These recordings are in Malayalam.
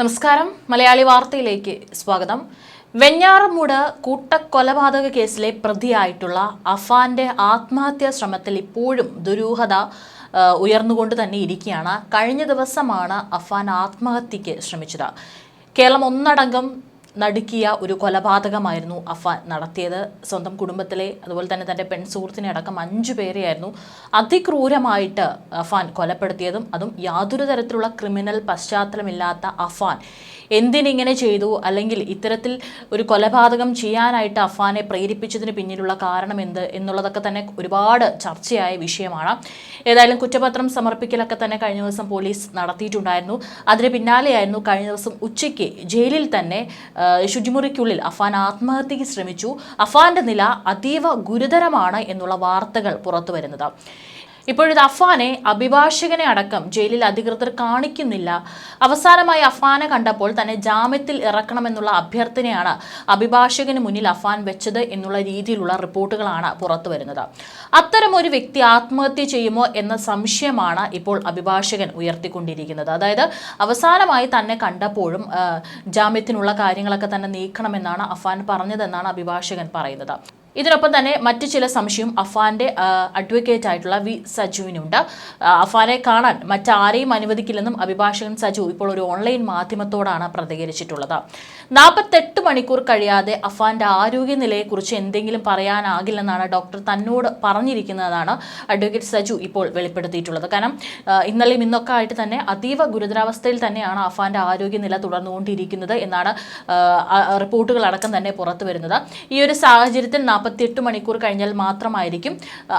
നമസ്കാരം. മലയാളി വാർത്തയിലേക്ക് സ്വാഗതം. വെഞ്ഞാറമൂട് കൂട്ടക്കൊലപാതക കേസിലെ പ്രതിയായിട്ടുള്ള അഫാന്റെ ആത്മഹത്യാ ശ്രമത്തിൽ ഇപ്പോഴും ദുരൂഹത ഉയർന്നുകൊണ്ട് തന്നെ ഇരിക്കുകയാണ്. കഴിഞ്ഞ ദിവസമാണ് അഫാൻ ആത്മഹത്യക്ക് ശ്രമിച്ചത്. കേരളം ഒന്നടങ്കം നടുക്കിയ ഒരു കൊലപാതകമായിരുന്നു അഫാൻ നടത്തിയത്. സ്വന്തം കുടുംബത്തിലെ അതുപോലെ തന്നെ തന്റെ പെൺസുഹൃത്തിനെ അടക്കം അഞ്ചു പേരെയായിരുന്നു അതിക്രൂരമായിട്ട് അഫാൻ കൊലപ്പെടുത്തിയതും അതും യാതൊരു തരത്തിലുള്ള ക്രിമിനൽ പശ്ചാത്തലമില്ലാത്ത അഫാൻ എന്തിനിങ്ങനെ ചെയ്തു? അല്ലെങ്കിൽ ഇത്തരത്തിൽ ഒരു കൊലപാതകം ചെയ്യാനായിട്ട് അഫാനെ പ്രേരിപ്പിച്ചതിന് പിന്നിലുള്ള കാരണം എന്ത്? എന്നുള്ളതൊക്കെ തന്നെ ഒരുപാട് ചർച്ചയായ വിഷയമാണ്. ഏതായാലും കുറ്റപത്രം സമർപ്പിക്കലൊക്കെ തന്നെ കഴിഞ്ഞ ദിവസം പോലീസ് നടത്തിയിട്ടുണ്ടായിരുന്നു. അതിന് പിന്നാലെയായിരുന്നു കഴിഞ്ഞ ദിവസം ഉച്ചയ്ക്ക് ജയിലിൽ തന്നെ ശുചിമുറിക്കുള്ളിൽ അഫാൻ ആത്മഹത്യയ്ക്ക് ശ്രമിച്ചു. അഫാന്റെ നില അതീവ ഗുരുതരമാണ് എന്നുള്ള വാർത്തകൾ പുറത്തു വരുന്നത് ഇപ്പോഴിത് അഫാനെ അഭിഭാഷകനെ അടക്കം ജയിലിൽ അധികൃതർ കാണിക്കുന്നില്ല. അവസാനമായി അഫാനെ കണ്ടപ്പോൾ തന്നെ ജാമ്യത്തിൽ ഇറക്കണമെന്നുള്ള അഭ്യർത്ഥനയാണ് അഭിഭാഷകന് മുന്നിൽ അഫാൻ വെച്ചത് എന്നുള്ള രീതിയിലുള്ള റിപ്പോർട്ടുകളാണ് പുറത്തു വരുന്നത്. അത്തരം ഒരു വ്യക്തി ആത്മഹത്യ ചെയ്യുമോ എന്ന സംശയമാണ് ഇപ്പോൾ അഭിഭാഷകൻ ഉയർത്തിക്കൊണ്ടിരിക്കുന്നത്. അതായത് അവസാനമായി തന്നെ കണ്ടപ്പോഴും ജാമ്യത്തിനുള്ള കാര്യങ്ങളൊക്കെ തന്നെ നീക്കണമെന്നാണ് അഫാൻ പറഞ്ഞതെന്നാണ് അഭിഭാഷകൻ പറയുന്നത്. ഇതിനൊപ്പം തന്നെ മറ്റു ചില സംശയം അഫാന്റെ അഡ്വക്കേറ്റ് ആയിട്ടുള്ള വി സജുവിനുണ്ട്. അഫാനെ കാണാൻ മറ്റാരെയും അനുവദിക്കില്ലെന്നും അഭിഭാഷകൻ സജു ഇപ്പോൾ ഒരു ഓൺലൈൻ മാധ്യമത്തോടാണ് പ്രതികരിച്ചിട്ടുള്ളത്. നാൽപ്പത്തെട്ട് മണിക്കൂർ കഴിയാതെ അഫാന്റെ ആരോഗ്യനിലയെക്കുറിച്ച് എന്തെങ്കിലും പറയാനാകില്ലെന്നാണ് ഡോക്ടർ തന്നോട് പറഞ്ഞിരിക്കുന്നതാണ് അഡ്വക്കേറ്റ് സജു ഇപ്പോൾ വെളിപ്പെടുത്തിയിട്ടുള്ളത്. കാരണം ഇന്നലെയും ഇന്നൊക്കെ ആയിട്ട് തന്നെ അതീവ ഗുരുതരാവസ്ഥയിൽ തന്നെയാണ് അഫാന്റെ ആരോഗ്യനില തുടർന്നുകൊണ്ടിരിക്കുന്നത് എന്നാണ് റിപ്പോർട്ടുകളടക്കം തന്നെ പുറത്തു വരുന്നത് ഈ ഒരു സാഹചര്യത്തിൽ നാൽപ്പത്തിയെട്ട് മണിക്കൂർ കഴിഞ്ഞാൽ മാത്രമായിരിക്കും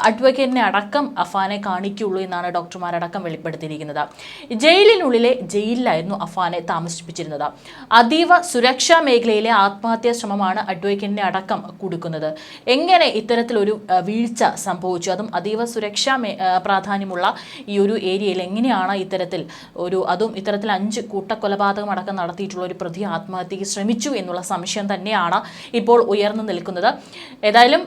അഡ്വക്കേറ്റിനെ അടക്കം അഫാനെ കാണിക്കുകയുള്ളൂ എന്നാണ് ഡോക്ടർമാരടക്കം വെളിപ്പെടുത്തിയിരിക്കുന്നത്. ജയിലിനുള്ളിലെ ജയിലിലായിരുന്നു അഫാനെ താമസിപ്പിച്ചിരുന്നത്. അതീവ സുരക്ഷാ മേഖലയിലെ ആത്മഹത്യാ ശ്രമമാണ് അഡ്വക്കേറ്റിനെ അടക്കം കൊടുക്കുന്നത്. എങ്ങനെ ഇത്തരത്തിലൊരു വീഴ്ച സംഭവിച്ചു? അതും അതീവ സുരക്ഷാ പ്രാധാന്യമുള്ള ഈ ഒരു ഏരിയയിൽ എങ്ങനെയാണ് ഇത്തരത്തിൽ ഒരു അതും ഇത്തരത്തിൽ അഞ്ച് കൂട്ടക്കൊലപാതകം അടക്കം നടത്തിയിട്ടുള്ള ഒരു പ്രതി ആത്മഹത്യക്ക് ശ്രമിച്ചു എന്നുള്ള സംശയം തന്നെയാണ് ഇപ്പോൾ ഉയർന്നു നിൽക്കുന്നത്. ഏതായാലും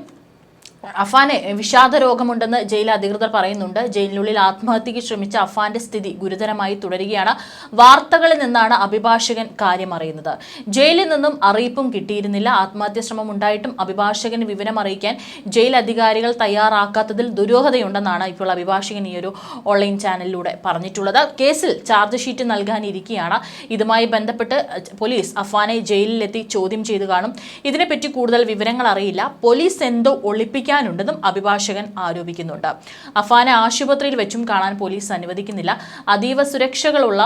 അഫാന് വിഷാദ രോഗമുണ്ടെന്ന് ജയിൽ അധികൃതർ പറയുന്നുണ്ട്. ജയിലിനുള്ളിൽ ആത്മഹത്യയ്ക്ക് ശ്രമിച്ച അഫാന്റെ സ്ഥിതി ഗുരുതരമായി തുടരുകയാണ്. വാർത്തകളിൽ നിന്നാണ് അഭിഭാഷകൻ കാര്യം അറിയുന്നത് ജയിലിൽ നിന്നും അറിയിപ്പും കിട്ടിയിരുന്നില്ല. ആത്മഹത്യാ ശ്രമം ഉണ്ടായിട്ടും അഭിഭാഷകന് വിവരം അറിയിക്കാൻ ജയിൽ അധികാരികൾ തയ്യാറാക്കാത്തതിൽ ദുരൂഹതയുണ്ടെന്നാണ് ഇപ്പോൾ അഭിഭാഷകൻ ഈ ഒരു ഓൺലൈൻ ചാനലിലൂടെ പറഞ്ഞിട്ടുള്ളത്. കേസിൽ ചാർജ് ഷീറ്റ് നൽകാനിരിക്കെയാണ്. ഇതുമായി ബന്ധപ്പെട്ട് പോലീസ് അഫാനെ ജയിലിലെത്തി ചോദ്യം ചെയ്തു കാണും. ഇതിനെപ്പറ്റി കൂടുതൽ വിവരങ്ങൾ അറിയില്ല. പോലീസ് എന്തോ ഒളിപ്പിക്കാനുണ്ടെന്നും അഭിഭാഷകൻ ആരോപിക്കുന്നുണ്ട്. അഫാനെ ആശുപത്രിയിൽ വെച്ചും കാണാൻ പോലീസ് അനുവദിക്കുന്നില്ല. അതീവ സുരക്ഷകളുള്ള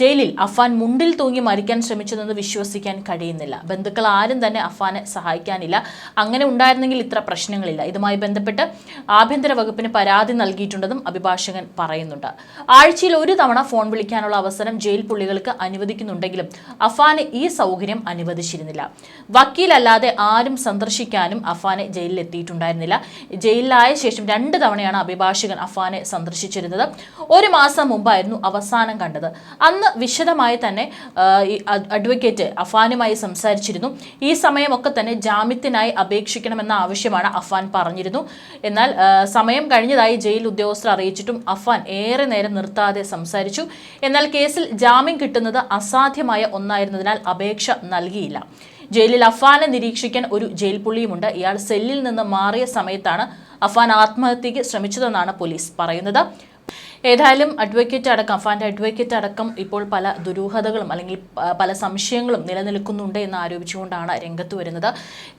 ജയിലിൽ അഫാൻ മുണ്ടിൽ തൂങ്ങി മരിക്കാൻ ശ്രമിച്ചതെന്ന് വിശ്വസിക്കാൻ കഴിയുന്നില്ല. ബന്ധുക്കൾ ആരും തന്നെ അഫാനെ സഹായിക്കാനില്ല. അങ്ങനെ ഉണ്ടായിരുന്നെങ്കിൽ ഇത്ര പ്രശ്നങ്ങളില്ല. ഇതുമായി ബന്ധപ്പെട്ട് ആഭ്യന്തര വകുപ്പിന് പരാതി നൽകിയിട്ടുണ്ടെന്നും അഭിഭാഷകൻ പറയുന്നുണ്ട്. ആഴ്ചയിൽ ഒരു തവണ ഫോൺ വിളിക്കാനുള്ള അവസരം ജയിൽ പുള്ളികൾക്ക് അനുവദിക്കുന്നുണ്ടെങ്കിലും അഫാന് ഈ സൗകര്യം അനുവദിച്ചിരുന്നില്ല. വക്കീലല്ലാതെ ആരും സന്ദർശിക്കാനും അഫാനെ ജയിലിൽ എത്തിയിട്ടുണ്ടായിരുന്നില്ല ജയിലിലായ ശേഷം രണ്ട് തവണയാണ് അഭിഭാഷകൻ അഫാനെ സന്ദർശിച്ചിരുന്നത്. ഒരു മാസം മുമ്പായിരുന്നു അവസാനം കണ്ടത്. അന്ന് വിശദമായി തന്നെ അഡ്വക്കേറ്റ് അഫാനുമായി സംസാരിച്ചിരുന്നു. ഈ സമയമൊക്കെ തന്നെ ജാമ്യത്തിനായി അപേക്ഷിക്കണമെന്ന ആവശ്യമാണ് അഫാൻ പറഞ്ഞിരുന്നു. എന്നാൽ സമയം കഴിഞ്ഞതായി ജയിൽ ഉദ്യോഗസ്ഥർ അറിയിച്ചിട്ടും അഫാൻ ഏറെ നേരം നിർത്താതെ സംസാരിച്ചു. എന്നാൽ കേസിൽ ജാമ്യം കിട്ടുന്നത് അസാധ്യമായ ഒന്നായിരുന്നതിനാൽ അപേക്ഷ നൽകിയില്ല. ജയിലിൽ അഫാനെ നിരീക്ഷിക്കാൻ ഒരു ജയിൽ പുള്ളിയുമുണ്ട്. ഇയാൾ സെല്ലിൽ നിന്ന് മാറിയ സമയത്താണ് അഫാൻ ആത്മഹത്യയ്ക്ക് ശ്രമിച്ചതെന്നാണ് പോലീസ് പറയുന്നത്. ഏതായാലും അഡ്വക്കേറ്റ് അടക്കം ഫാന്റെ അഡ്വക്കേറ്റ് അടക്കം ഇപ്പോൾ പല ദുരൂഹതകളും അല്ലെങ്കിൽ പല സംശയങ്ങളും നിലനിൽക്കുന്നുണ്ട് എന്ന് ആരോപിച്ചുകൊണ്ടാണ് രംഗത്ത് വരുന്നത്.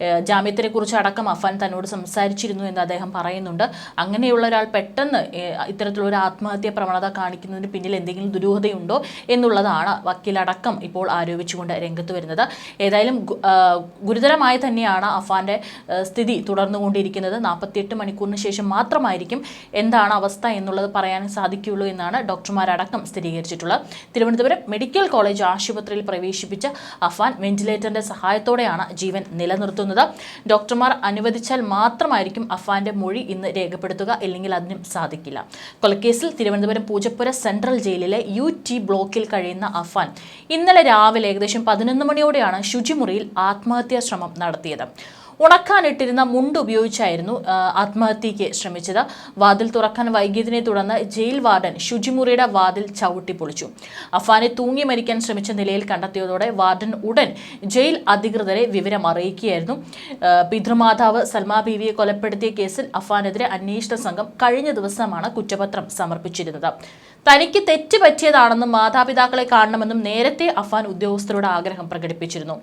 ഏഹ് ജാമ്യത്തിനെ കുറിച്ച് അടക്കം അഫാൻ തന്നോട് സംസാരിച്ചിരുന്നു എന്ന് അദ്ദേഹം പറയുന്നുണ്ട്. അങ്ങനെയുള്ള ഒരാൾ പെട്ടെന്ന് ഇത്തരത്തിലൊരു ആത്മഹത്യ പ്രവണത കാണിക്കുന്നതിന് പിന്നിൽ എന്തെങ്കിലും ദുരൂഹതയുണ്ടോ എന്നുള്ളതാണ് വക്കീലടക്കം ഇപ്പോൾ ആരോപിച്ചുകൊണ്ട് രംഗത്ത് വരുന്നത്. ഏതായാലും ഗുരുതരമായി തന്നെയാണ് അഫാന്റെ ആ, സ്ഥിതി തുടർന്നുകൊണ്ടിരിക്കുന്നത്. നാൽപ്പത്തിയെട്ട് മണിക്കൂറിന് ശേഷം മാത്രമായിരിക്കും എന്താണ് അവസ്ഥ എന്നുള്ളത് പറയാൻ സാധിക്കുകയുള്ളൂ എന്നാണ് ഡോക്ടർമാരടക്കം സ്ഥിരീകരിച്ചിട്ടുള്ളത്. തിരുവനന്തപുരം മെഡിക്കൽ കോളേജ് ആശുപത്രിയിൽ പ്രവേശിപ്പിച്ച അഫാൻ വെന്റിലേറ്ററിന്റെ സഹായത്തോടെയാണ് ജീവൻ നിലനിർത്തുന്നത്. ഡോക്ടർമാർ അനുവദിച്ചാൽ മാത്രമായിരിക്കും അഫാന്റെ മൊഴി ഇന്ന് രേഖപ്പെടുത്തുക അല്ലെങ്കിൽ അതിനും സാധിക്കില്ല. കൊലക്കേസിൽ തിരുവനന്തപുരം പൂജപ്പുര സെൻട്രൽ ജയിലിലെ യു ടി ബ്ലോക്കിൽ കഴിയുന്ന അഫാൻ ഇന്നലെ രാവിലെ ഏകദേശം പതിനൊന്ന് മണിയോടെയാണ് ശുചിമുറിയിൽ ആത്മഹത്യാ ശ്രമം നടത്തിയത്. ഉണക്കാനിട്ടിരുന്ന മുണ്ട് ഉപയോഗിച്ചായിരുന്നു ആത്മഹത്യയ്ക്ക് ശ്രമിച്ചത്. വാതിൽ തുറക്കാൻ വൈകിയതിനെ തുടർന്ന് ജയിൽ വാർഡൻ ശുചിമുറിയുടെ വാതിൽ ചവിട്ടി പൊളിച്ചു. അഫാനെ തൂങ്ങി മരിക്കാൻ ശ്രമിച്ച നിലയിൽ കണ്ടെത്തിയതോടെ വാർഡൻ ഉടൻ ജയിൽ അധികൃതരെ വിവരം അറിയിക്കുകയായിരുന്നു. പിതൃമാതാവ് സൽമാ ബീവിയെ കൊലപ്പെടുത്തിയ കേസിൽ അഫാനെതിരെ അന്വേഷണ സംഘം കഴിഞ്ഞ ദിവസമാണ് കുറ്റപത്രം സമർപ്പിച്ചിരുന്നത്. തനിക്ക് തെറ്റ് പറ്റിയതാണെന്നും മാതാപിതാക്കളെ കാണണമെന്നും നേരത്തെ അഫാൻ ഉദ്യോഗസ്ഥരോട് ആഗ്രഹം പ്രകടിപ്പിച്ചിരുന്നു.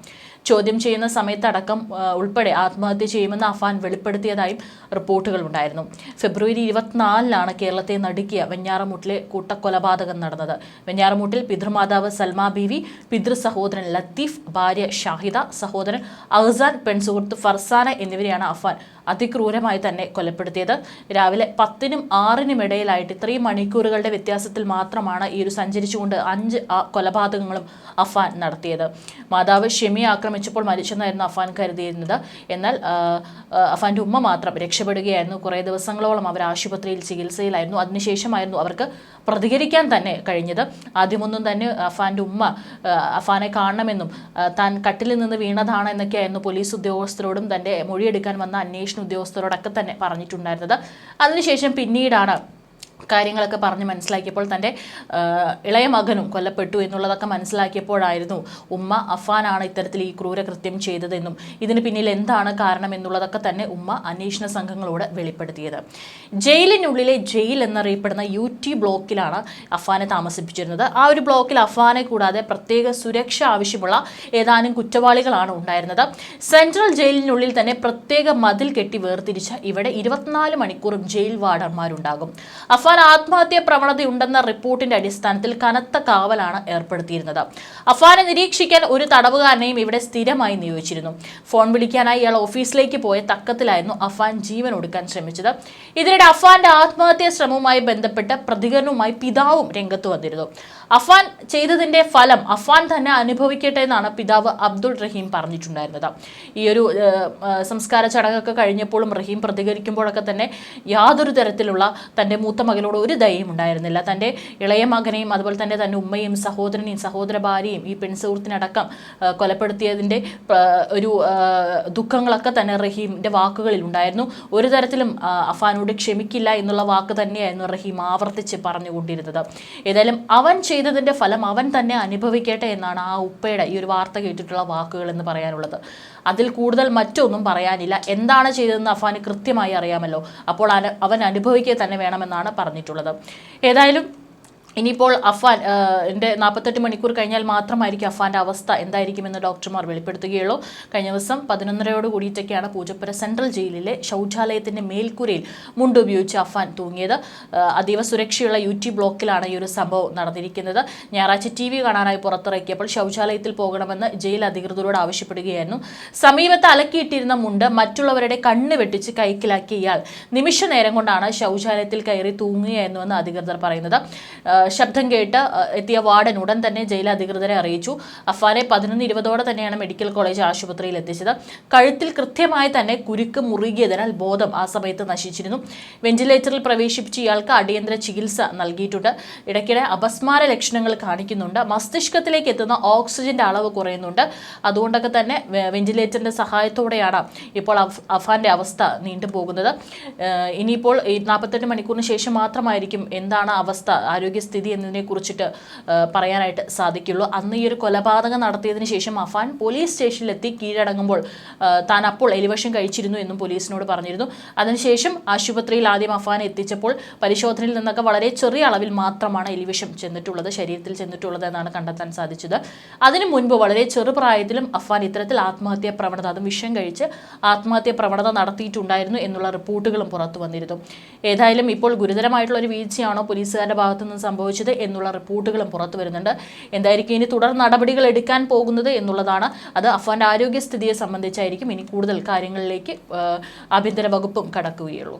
ചോദ്യം ചെയ്യുന്ന സമയത്തടക്കം ഉൾപ്പെടെ ആത്മഹത്യ ചെയ്യുമെന്ന് അഫാൻ വെളിപ്പെടുത്തിയതായും റിപ്പോർട്ടുകൾ ഉണ്ടായിരുന്നു. ഫെബ്രുവരി ഇരുപത്തിനാലിനാണ് കേരളത്തെ നടുക്കിയ വെഞ്ഞാറമൂട്ടിലെ കൂട്ടക്കൊലപാതകം നടന്നത്. വെഞ്ഞാറമൂട്ടിൽ പിതൃമാതാവ് സൽമാ ബീവി പിതൃ സഹോദരൻ ലത്തീഫ് ഭാര്യ ഷാഹിദ സഹോദരൻ അഹ്സാൻ പെൺസുഹൃത്ത് ഫർസാന എന്നിവരെയാണ് അഫാൻ അതിക്രൂരമായി തന്നെ കൊലപ്പെടുത്തിയത്. രാവിലെ പത്തിനും ആറിനും ഇടയിലായിട്ട് ഇത്രയും മണിക്കൂറുകളുടെ വ്യത്യാസത്തിൽ മാത്രമാണ് ഈ ഒരു സഞ്ചരിച്ചുകൊണ്ട് അഞ്ച് കൊലപാതകങ്ങളും അഫാൻ നടത്തിയത്. മാതാവ് ഷെമിയെ ആക്രമിച്ചപ്പോൾ മരിച്ചെന്നായിരുന്നു അഫാൻ കരുതിയിരുന്നത്. എന്നാൽ അഫാന്റെ ഉമ്മ മാത്രം രക്ഷപ്പെടുകയായിരുന്നു. കുറേ ദിവസങ്ങളോളം അവർ ആശുപത്രിയിൽ ചികിത്സയിലായിരുന്നു. അതിനുശേഷമായിരുന്നു അവർക്ക് പ്രതികരിക്കാൻ തന്നെ കഴിഞ്ഞത്. ആദ്യമൊന്നും തന്നെ അഫാന്റെ ഉമ്മ അഫാനെ കാണണമെന്നും താൻ കട്ടിലിൽ നിന്ന് വീണതാണ് എന്നൊക്കെയായിരുന്നു പോലീസ് ഉദ്യോഗസ്ഥരോടും തന്റെ മൊഴിയെടുക്കാൻ വന്ന അന്വേഷണ ഉദ്യോഗസ്ഥരോടൊക്കെ തന്നെ പറഞ്ഞിട്ടുണ്ടായിരുന്നത്. അതിനുശേഷം പിന്നീടാണ് കാര്യങ്ങളൊക്കെ പറഞ്ഞ് മനസ്സിലാക്കിയപ്പോൾ തന്റെ ഇളയ മകനും കൊല്ലപ്പെട്ടു എന്നുള്ളതൊക്കെ മനസ്സിലാക്കിയപ്പോഴായിരുന്നു ഉമ്മ അഫാനാണ് ഇത്തരത്തിൽ ഈ ക്രൂരകൃത്യം ചെയ്തതെന്നും ഇതിന് പിന്നിൽ എന്താണ് കാരണം എന്നുള്ളതൊക്കെ തന്നെ ഉമ്മ അന്വേഷണ സംഘങ്ങളോട് വെളിപ്പെടുത്തിയത്. ജയിലിനുള്ളിലെ ജയിൽ എന്നറിയപ്പെടുന്ന യു ടി ബ്ലോക്കിലാണ് അഫാനെ താമസിപ്പിച്ചിരുന്നത്. ആ ഒരു ബ്ലോക്കിൽ അഫാനെ കൂടാതെ പ്രത്യേക സുരക്ഷ ആവശ്യമുള്ള ഏതാനും കുറ്റവാളികളാണ് ഉണ്ടായിരുന്നത്. സെൻട്രൽ ജയിലിനുള്ളിൽ തന്നെ പ്രത്യേക മതിൽ കെട്ടി വേർതിരിച്ച ഇവിടെ ഇരുപത്തിനാല് മണിക്കൂറും ജയിൽ വാർഡർമാരുണ്ടാകും അഫാൻ ആത്മഹത്യാ പ്രവണതയുണ്ടെന്ന റിപ്പോർട്ടിന്റെ അടിസ്ഥാനത്തിൽ കനത്ത കാവലാണ് ഏർപ്പെടുത്തിയിരുന്നത്. അഫാനെ നിരീക്ഷിക്കാൻ ഒരു തടവുകാരനെയും ഇവിടെ സ്ഥിരമായി നിയോഗിച്ചിരുന്നു. ഫോൺ വിളിക്കാനായി ഇയാൾ ഓഫീസിലേക്ക് പോയ തക്കത്തിലായിരുന്നു അഫാൻ ജീവൻ ഒടുക്കാൻ ശ്രമിച്ചത്. ഇതിനിടെ അഫാന്റെ ആത്മഹത്യാ ശ്രമവുമായി ബന്ധപ്പെട്ട് പ്രതികരണവുമായി പിതാവും രംഗത്ത് വന്നിരുന്നു. അഫാൻ ചെയ്തതിന്റെ ഫലം അഫാൻ തന്നെ അനുഭവിക്കട്ടെ എന്നാണ് പിതാവ് അബ്ദുൾ റഹീം പറഞ്ഞിട്ടുണ്ടായിരുന്നത്. ഈ ഒരു സംസ്കാര ചടങ്ങൊക്കെ കഴിഞ്ഞപ്പോഴും റഹീം പ്രതികരിക്കുമ്പോഴൊക്കെ തന്നെ യാതൊരു തരത്തിലുള്ള തന്റെ മൂത്ത മകനോട് ഒരു ദയയും ഉണ്ടായിരുന്നില്ല. തന്റെ ഇളയ മകനെയും അതുപോലെ തന്നെ തന്റെ ഉമ്മയും സഹോദരനെയും സഹോദര ഭാര്യയും ഈ പെൺസുഹൃത്തിനടക്കം കൊലപ്പെടുത്തിയതിന്റെ ഒരു ദുഃഖങ്ങളൊക്കെ തന്നെ റഹീമിന്റെ വാക്കുകളിൽ ഉണ്ടായിരുന്നു. ഒരു തരത്തിലും അഫാനോട് ക്ഷമിക്കില്ല എന്നുള്ള വാക്ക് തന്നെയായിരുന്നു റഹീം ആവർത്തിച്ച് പറഞ്ഞുകൊണ്ടിരുന്നത്. ഏതായാലും അവൻ ചെയ്തതിന്റെ ഫലം അവൻ തന്നെ അനുഭവിക്കട്ടെ എന്നാണ് ആ ഉപ്പയുടെ ഈ ഒരു വാർത്ത കേട്ടിട്ടുള്ള വാക്കുകൾ എന്ന് പറയാനുള്ളത്. അതിൽ കൂടുതൽ മറ്റൊന്നും പറയാനില്ല. എന്താണ് ചെയ്തതെന്ന് അഫാന് കൃത്യമായി അറിയാമല്ലോ. അപ്പോൾ അവൻ അനുഭവിക്കുക തന്നെ വേണമെന്നാണ് പറഞ്ഞിട്ടുള്ളത്. ഏതായാലും ഇനിയിപ്പോൾ അഫാൻ എന്റെ നാൽപ്പത്തെട്ട് മണിക്കൂർ കഴിഞ്ഞാൽ മാത്രമായിരിക്കും അഫാന്റെ അവസ്ഥ എന്തായിരിക്കുമെന്ന് ഡോക്ടർമാർ വെളിപ്പെടുത്തുകയുള്ളൂ. കഴിഞ്ഞ ദിവസം പതിനൊന്നരയോട് കൂടിയിട്ടൊക്കെയാണ് പൂജപ്പുര സെൻട്രൽ ജയിലിലെ ശൗചാലയത്തിന്റെ മേൽക്കൂരയിൽ മുണ്ടുപയോഗിച്ച് അഫാൻ തൂങ്ങിയത്. അതീവ സുരക്ഷയുള്ള യു ടി ബ്ലോക്കിലാണ് ഈ ഒരു സംഭവം നടന്നിരിക്കുന്നത്. ഞായറാഴ്ച ടി വി കാണാനായി പുറത്തിറക്കിയപ്പോൾ ശൗചാലയത്തിൽ പോകണമെന്ന് ജയിൽ അധികൃതരോട് ആവശ്യപ്പെടുകയായിരുന്നു. സമീപത്ത് അലക്കിയിട്ടിരുന്ന മുണ്ട് മറ്റുള്ളവരുടെ കണ്ണ് വെട്ടിച്ച് കൈക്കിലാക്കിയ ഇയാൾ നിമിഷ നേരം കൊണ്ടാണ് ശൗചാലയത്തിൽ കയറി തൂങ്ങുകയായിരുന്നുവെന്ന് അധികൃതർ പറയുന്നത്. ശബ്ദം കേട്ട് എത്തിയ വാർഡൻ ഉടൻ തന്നെ ജയിൽ അധികൃതരെ അറിയിച്ചു. അഫാനെ പതിനൊന്ന് ഇരുപതോടെ തന്നെയാണ് മെഡിക്കൽ കോളേജ് ആശുപത്രിയിൽ എത്തിച്ചത്. കഴുത്തിൽ കൃത്യമായി തന്നെ കുരുക്ക് മുറുകിയതിനാൽ ബോധം ആ സമയത്ത് നശിച്ചിരുന്നു. വെന്റിലേറ്ററിൽ പ്രവേശിപ്പിച്ച് ഇയാൾക്ക് അടിയന്തര ചികിത്സ നൽകിയിട്ടുണ്ട്. ഇടയ്ക്കിടെ അപസ്മാര ലക്ഷണങ്ങൾ കാണിക്കുന്നുണ്ട്. മസ്തിഷ്കത്തിലേക്ക് എത്തുന്ന ഓക്സിജന്റെ അളവ് കുറയുന്നുണ്ട്. അതുകൊണ്ടൊക്കെ തന്നെ വെന്റിലേറ്ററിന്റെ സഹായത്തോടെയാണ് ഇപ്പോൾ അഫ്- അഫാന്റെ അവസ്ഥ നീണ്ടുപോകുന്നത്. പോകുന്നത് ഇനിയിപ്പോൾ നാൽപ്പത്തെട്ട് മണിക്കൂറിന് ശേഷം മാത്രമായിരിക്കും എന്താണ് അവസ്ഥ? ആരോഗ്യസ്ഥിതി എന്നതിനെ കുറിച്ചിട്ട് പറയാനായിട്ട് സാധിക്കുള്ളൂ. അന്ന് ഈ ഒരു കൊലപാതകം നടത്തിയതിന് ശേഷം അഫാൻ പോലീസ് സ്റ്റേഷനിലെത്തി കീഴടങ്ങുമ്പോൾ താൻ അപ്പോൾ എലിവേഷൻ കഴിച്ചിരുന്നു എന്നും പോലീസിനോട് പറഞ്ഞിരുന്നു. അതിനുശേഷം ആശുപത്രിയിൽ ആദ്യം അഫാൻ എത്തിച്ചപ്പോൾ പരിശോധനയിൽ നിന്നൊക്കെ വളരെ ചെറിയ അളവിൽ മാത്രമാണ് എലിവിഷം ചെന്നിട്ടുള്ളത് ശരീരത്തിൽ ചെന്നിട്ടുള്ളത് എന്നാണ് കണ്ടെത്താൻ സാധിച്ചത്. അതിനു മുൻപ് വളരെ ചെറുപ്രായത്തിലും അഫാൻ ഇത്തരത്തിൽ ആത്മഹത്യാ പ്രവണത അതും വിഷം കഴിച്ച് ആത്മഹത്യാ പ്രവണത നടത്തിയിട്ടുണ്ടായിരുന്നു എന്നുള്ള റിപ്പോർട്ടുകളും പുറത്തു വന്നിരുന്നു. ഏതായാലും ഇപ്പോൾ ഗുരുതരമായിട്ടുള്ള ഒരു വീഴ്ചയാണോ പോലീസുകാരുടെ ഭാഗത്തു നിന്ന് സംഭവിച്ചത് എന്നുള്ള റിപ്പോർട്ടുകളും പുറത്തു വരുന്നുണ്ട്. എന്തായിരിക്കും ഇനി തുടർ നടപടികൾ എടുക്കാൻ പോകുന്നത് എന്നുള്ളതാണ്. അത് അഫാന്റെ ആരോഗ്യസ്ഥിതിയെ സംബന്ധിച്ചായിരിക്കും ഇനി കൂടുതൽ കാര്യങ്ങളിലേക്ക് ആഭ്യന്തര വകുപ്പും കടക്കുകയുള്ളൂ.